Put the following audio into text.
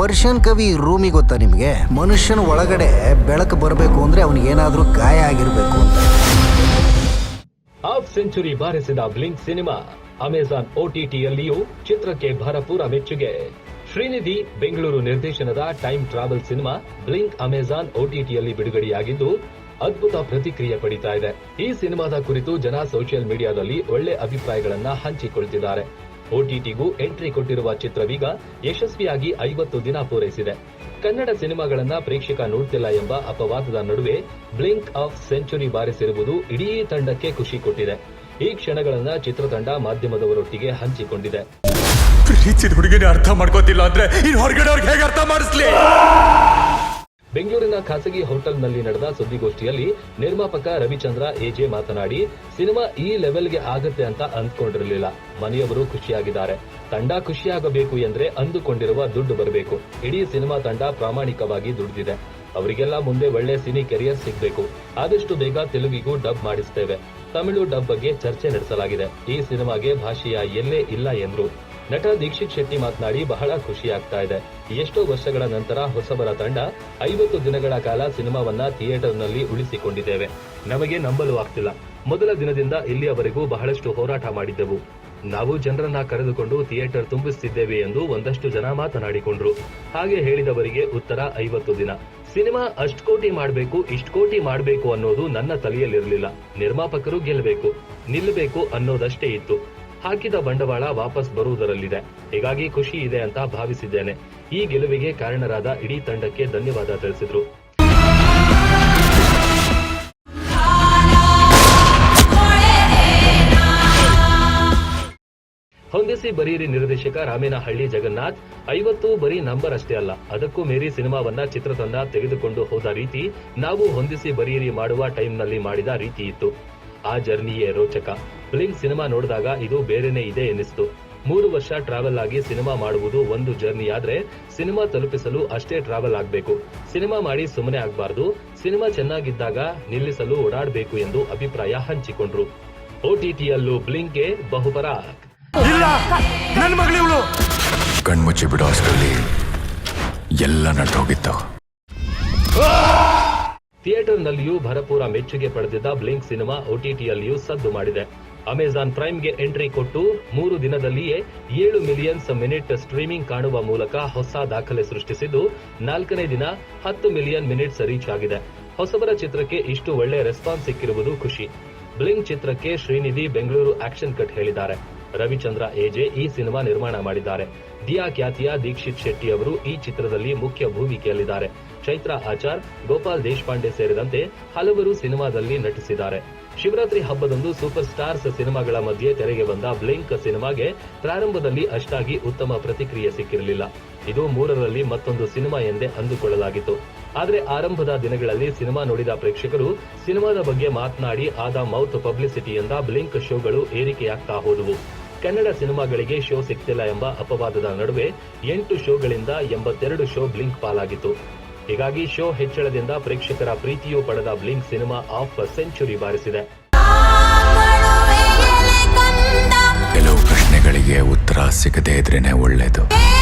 Persian ಕವಿ ರೂಮಿ ಗೊತ್ತಾ ನಿಮಗೆ? ಮನುಷ್ಯನ ಒಳಗಡೆ ಬೆಳಕು ಬರಬೇಕು ಅಂದ್ರೆ ಅವನಿಗೆ ಏನಾದ್ರೂ ಗಾಯ ಆಗಿರಬೇಕು ಅಂತ. ಹಾಫ್ ಸೆಂಚುರಿ ಬಾರಿಸಿದ ಬ್ಲಿಂಕ್ ಸಿನಿಮಾ, ಅಮೆಜಾನ್ ಓಟಿಟಿಯಲ್ಲಿಯೂ ಚಿತ್ರಕ್ಕೆ ಭರಪೂರ ಮೆಚ್ಚುಗೆ. ಶ್ರೀನಿಧಿ, ಬೆಂಗಳೂರು ನಿರ್ದೇಶನದ time travel cinema, Blink Amazon ಓಟಿಟಿಯಲ್ಲಿ ಬಿಡುಗಡೆಯಾಗಿದ್ದು ಅದ್ಭುತ ಪ್ರತಿಕ್ರಿಯೆ ಪಡಿತಾ ಇದೆ. ಈ ಸಿನಿಮಾದ ಕುರಿತು ಜನ ಸೋಷಿಯಲ್ ಮೀಡಿಯಾದಲ್ಲಿ ಒಳ್ಳೆ ಅಭಿಪ್ರಾಯಗಳನ್ನ ಹಂಚಿಕೊಳ್ತಿದ್ದಾರೆ. ಓಟಿಟಿಗೂ ಎಂಟ್ರಿ ಕೊಟ್ಟಿರುವ ಚಿತ್ರವೀಗ ಯಶಸ್ವಿಯಾಗಿ ಐವತ್ತು ದಿನ ಪೂರೈಸಿದೆ. ಕನ್ನಡ ಸಿನಿಮಾಗಳನ್ನ ಪ್ರೇಕ್ಷಕ ನೋಡ್ತಿಲ್ಲ ಎಂಬ ಅಪವಾದದ ನಡುವೆ ಬ್ಲಿಂಕ್ ಆಫ್ ಸೆಂಚುರಿ ಬಾರಿಸಿರುವುದು ಇಡೀ ತಂಡಕ್ಕೆ ಖುಷಿ ಕೊಟ್ಟಿದೆ. ಈ ಕ್ಷಣಗಳನ್ನ ಚಿತ್ರತಂಡ ಮಾಧ್ಯಮದವರೊಟ್ಟಿಗೆ ಹಂಚಿಕೊಂಡಿದೆ. ಹುಡುಗಿನ ಅರ್ಥ ಮಾಡ್ಕೋತಿಲ್ಲ ಅಂದ್ರೆ ಹೊರಗಡೆ ಅವ್ರಿಗೆ ಹೇಗೆ ಅರ್ಥ ಮಾಡಿಸ್ಲಿ? ಬೆಂಗಳೂರಿನ ಖಾಸಗಿ ಹೋಟೆಲ್ನಲ್ಲಿ ನಡೆದ ಸುದ್ದಿಗೋಷ್ಠಿಯಲ್ಲಿ ನಿರ್ಮಾಪಕ ರವಿಚಂದ್ರ ಎಜೆ ಮಾತನಾಡಿ, ಸಿನಿಮಾ ಈ ಲೆವೆಲ್ಗೆ ಆಗತ್ತೆ ಅಂತ ಅಂದ್ಕೊಂಡಿರಲಿಲ್ಲ. ಮನೆಯವರು ಖುಷಿಯಾಗಿದ್ದಾರೆ. ತಂಡ ಖುಷಿಯಾಗಬೇಕು ಎಂದ್ರೆ ಅಂದುಕೊಂಡಿರುವ ದುಡ್ಡು ಬರಬೇಕು. ಇಡೀ ಸಿನಿಮಾ ತಂಡ ಪ್ರಾಮಾಣಿಕವಾಗಿ ದುಡಿದಿದೆ. ಅವರಿಗೆಲ್ಲ ಮುಂದೆ ಒಳ್ಳೆ ಸಿನಿ ಕೆರಿಯರ್ ಸಿಗಬೇಕು. ಆದಷ್ಟು ಬೇಗ ತೆಲುಗಿಗೂ ಡಬ್ ಮಾಡಿಸ್ತೇವೆ. ತಮಿಳು ಡಬ್ ಬಗ್ಗೆ ಚರ್ಚೆ ನಡೆಸಲಾಗಿದೆ. ಈ ಸಿನಿಮಾಗೆ ಭಾಷೆಯ ಎಲ್ಲೇ ಇಲ್ಲ ಎಂದ್ರು. ನಟ ದೀಕ್ಷಿತ್ ಶೆಟ್ಟಿ ಮಾತನಾಡಿ ಬಹಳ ಖುಷಿಯಾಗ್ತಾ ಇದೆ. ಎಷ್ಟೋ ವರ್ಷಗಳ ನಂತರ ಹೊಸಬರ ತಂಡ ಐವತ್ತು ದಿನಗಳ ಕಾಲ ಸಿನಿಮಾವನ್ನ ಥಿಯೇಟರ್ನಲ್ಲಿ ಉಳಿಸಿಕೊಂಡಿದ್ದೇವೆ. ನಮಗೆ ನಂಬಲು ಆಗ್ತಿಲ್ಲ. ಮೊದಲ ದಿನದಿಂದ ಇಲ್ಲಿಯವರೆಗೂ ಬಹಳಷ್ಟು ಹೋರಾಟ ಮಾಡಿದ್ದೆವು. ನಾವು ಜನರನ್ನ ಕರೆದುಕೊಂಡು ಥಿಯೇಟರ್ ತುಂಬಿಸುತ್ತಿದ್ದೇವೆ ಎಂದು ಒಂದಷ್ಟು ಜನ ಮಾತನಾಡಿಕೊಂಡ್ರು. ಹಾಗೆ ಹೇಳಿದವರಿಗೆ ಉತ್ತರ ಐವತ್ತು ದಿನ. ಸಿನಿಮಾ ಅಷ್ಟು ಕೋಟಿ ಮಾಡಬೇಕು, ಇಷ್ಟು ಕೋಟಿ ಮಾಡಬೇಕು ಅನ್ನೋದು ನನ್ನ ತಲೆಯಲ್ಲಿರಲಿಲ್ಲ. ನಿರ್ಮಾಪಕರು ಗೆಲ್ಲಬೇಕು ನಿಲ್ಲಬೇಕು ಅನ್ನೋದಷ್ಟೇ ಇತ್ತು. ಹಾಕಿದ ಬಂಡವಾಳ ವಾಪಸ್ ಬರುವುದರಲ್ಲಿದೆ. ಹೀಗಾಗಿ ಖುಷಿ ಇದೆ ಅಂತ ಭಾವಿಸಿದ್ದೇನೆ. ಈ ಗೆಲುವಿಗೆ ಕಾರಣರಾದ ಇಡೀ ತಂಡಕ್ಕೆ ಧನ್ಯವಾದ ತಿಳಿಸಿದ್ರು. ಹೊಂದಿಸಿ ಬರೀರಿ ನಿರ್ದೇಶಕ ರಾಮೇನಹಳ್ಳಿ ಜಗನ್ನಾಥ್, ಐವತ್ತು ಬರೀ ನಂಬರ್ ಅಷ್ಟೇ ಅಲ್ಲ, ಅದಕ್ಕೂ ಮೀರಿ ಸಿನಿಮಾವನ್ನ ಚಿತ್ರತಂಡ ತೆಗೆದುಕೊಂಡು ಹೋದ ರೀತಿ, ನಾವು ಹೊಂದಿಸಿ ಬರೀರಿ ಮಾಡುವ ಟೈಮ್ನಲ್ಲಿ ಮಾಡಿದ ರೀತಿ ಇತ್ತು. ಆ ಜರ್ನಿಯೇ ರೋಚಕ. ಬ್ಲಿಂಕ್ ಸಿನಿಮಾ ನೋಡಿದಾಗ ಇದು ಬೇರೆನೇ ಇದೆ ಎನಿಸ್ತು. ಮೂರು ವರ್ಷ ಟ್ರಾವೆಲ್ ಆಗಿ ಸಿನಿಮಾ ಮಾಡುವುದು ಒಂದು ಜರ್ನಿ ಆದ್ರೆ ಸಿನಿಮಾ ತಲುಪಿಸಲು ಅಷ್ಟೇ ಟ್ರಾವೆಲ್ ಆಗಬೇಕು. ಸಿನಿಮಾ ಮಾಡಿ ಸುಮ್ಮನೆ ಆಗಬಾರದು. ಸಿನಿಮಾ ಚೆನ್ನಾಗಿದ್ದಾಗ ನಿಲ್ಲಿಸಲು ಓಡಾಡಬೇಕು ಎಂದು ಅಭಿಪ್ರಾಯ ಹಂಚಿಕೊಂಡ್ರು. ಓಟಿಟಿಯಲ್ಲೂ ಬ್ಲಿಂಕ್ಗೆ ಬಹುಪರಾಕ್ ಇಲ್ಲ ನನ್ನ ಮಗಳು ಇವಳು. ಕಣ್ಮುಚ್ಚಿ ಬಿಡೋ ಅಷ್ಟರಲ್ಲಿ ಎಲ್ಲ ನಟೋಗಿತ್ತು ಥಿಯೇಟರ್ನಲ್ಲಿಯೂ ಭರಪೂರ ಮೆಚ್ಚುಗೆ ಪಡೆದಿದ್ದ ಬ್ಲಿಂಕ್ ಸಿನಿಮಾ ಒಟಿಟಿಯಲ್ಲಿಯೂ ಸದ್ದು ಮಾಡಿದೆ. ಅಮೆಜಾನ್ ಪ್ರೈಮ್ಗೆ ಎಂಟ್ರಿ ಕೊಟ್ಟು ಮೂರು ದಿನದಲ್ಲಿಯೇ ಏಳು ಮಿಲಿಯನ್ಸ್ ಮಿನಿಟ್ ಸ್ಟ್ರೀಮಿಂಗ್ ಕಾಣುವ ಮೂಲಕ ಹೊಸ ದಾಖಲೆ ಸೃಷ್ಟಿಸಿದ್ದು, ನಾಲ್ಕನೇ ದಿನ ಹತ್ತು ಮಿಲಿಯನ್ ಮಿನಿಟ್ಸ್ ರೀಚ್ ಆಗಿದೆ. ಹೊಸಬರ ಚಿತ್ರಕ್ಕೆ ಇಷ್ಟು ಒಳ್ಳೆ ರೆಸ್ಪಾನ್ಸ್ ಸಿಕ್ಕಿರುವುದು ಖುಷಿ. ಬ್ಲಿಂಕ್ ಚಿತ್ರಕ್ಕೆ ಶ್ರೀನಿಧಿ ಬೆಂಗಳೂರು ಆಕ್ಷನ್ ಕಟ್ ಹೇಳಿದ್ದಾರೆ. ರವಿಚಂದ್ರ ಎಜೆ ಈ ಸಿನಿಮಾ ನಿರ್ಮಾಣ ಮಾಡಿದ್ದಾರೆ. ದಿಯಾ ಖ್ಯಾತಿಯ ದೀಕ್ಷಿತ್ ಶೆಟ್ಟಿ ಅವರು ಈ ಚಿತ್ರದಲ್ಲಿ ಮುಖ್ಯ ಭೂಮಿಕೆಯಲ್ಲಿದ್ದಾರೆ. ಚೈತ್ರಾ ಆಚಾರ್, ಗೋಪಾಲ್ ದೇಶಪಾಂಡೆ ಸೇರಿದಂತೆ ಹಲವರು ಸಿನಿಮಾದಲ್ಲಿ ನಟಿಸಿದ್ದಾರೆ. ಶಿವರಾತ್ರಿ ಹಬ್ಬದಂದು ಸೂಪರ್ ಸ್ಟಾರ್ಸ್ ಸಿನಿಮಾಗಳ ಮಧ್ಯೆ ತೆರೆಗೆ ಬಂದ ಬ್ಲಿಂಕ್ ಸಿನಿಮಾಗೆ ಪ್ರಾರಂಭದಲ್ಲಿ ಅಷ್ಟಾಗಿ ಉತ್ತಮ ಪ್ರತಿಕ್ರಿಯೆ ಸಿಕ್ಕಿರಲಿಲ್ಲ. ಇದು ಮೂರರಲ್ಲಿ ಮತ್ತೊಂದು ಸಿನಿಮಾ ಎಂದೇ ಅಂದುಕೊಳ್ಳಲಾಗಿತ್ತು. ಆದರೆ ಆರಂಭದ ದಿನಗಳಲ್ಲಿ ಸಿನಿಮಾ ನೋಡಿದ ಪ್ರೇಕ್ಷಕರು ಸಿನಿಮಾದ ಬಗ್ಗೆ ಮಾತನಾಡಿ ಆದ ಮೌತ್ ಪಬ್ಲಿಸಿಟಿಯಿಂದ ಬ್ಲಿಂಕ್ ಶೋಗಳು ಏರಿಕೆಯಾಗ್ತಾ ಹೋದವು. ಕನ್ನಡ ಸಿನಿಮಾಗಳಿಗೆ ಶೋ ಸಿಗ್ತಿಲ್ಲ ಎಂಬ ಅಪವಾದದ ನಡುವೆ ಎಂಟು ಶೋಗಳಿಂದ ಎಂಬತ್ತೆರಡು ಶೋ ಬ್ಲಿಂಕ್ ಪಾಲಾಗಿತ್ತು. ಹೀಗಾಗಿ ಶೋ ಹೆಚ್ಚಳದಿಂದ ಪ್ರೇಕ್ಷಕರ ಪ್ರೀತಿಯೂ ಪಡೆದ ಬ್ಲಿಂಕ್ ಸಿನಿಮಾ ಆಫ್ ಸೆಂಚುರಿ ಬಾರಿಸಿದೆ. ಕೆಲವು ಪ್ರಶ್ನೆಗಳಿಗೆ ಉತ್ತರ ಸಿಗದೇ ಇದ್ರೇನೆ ಒಳ್ಳೇದು. ಏ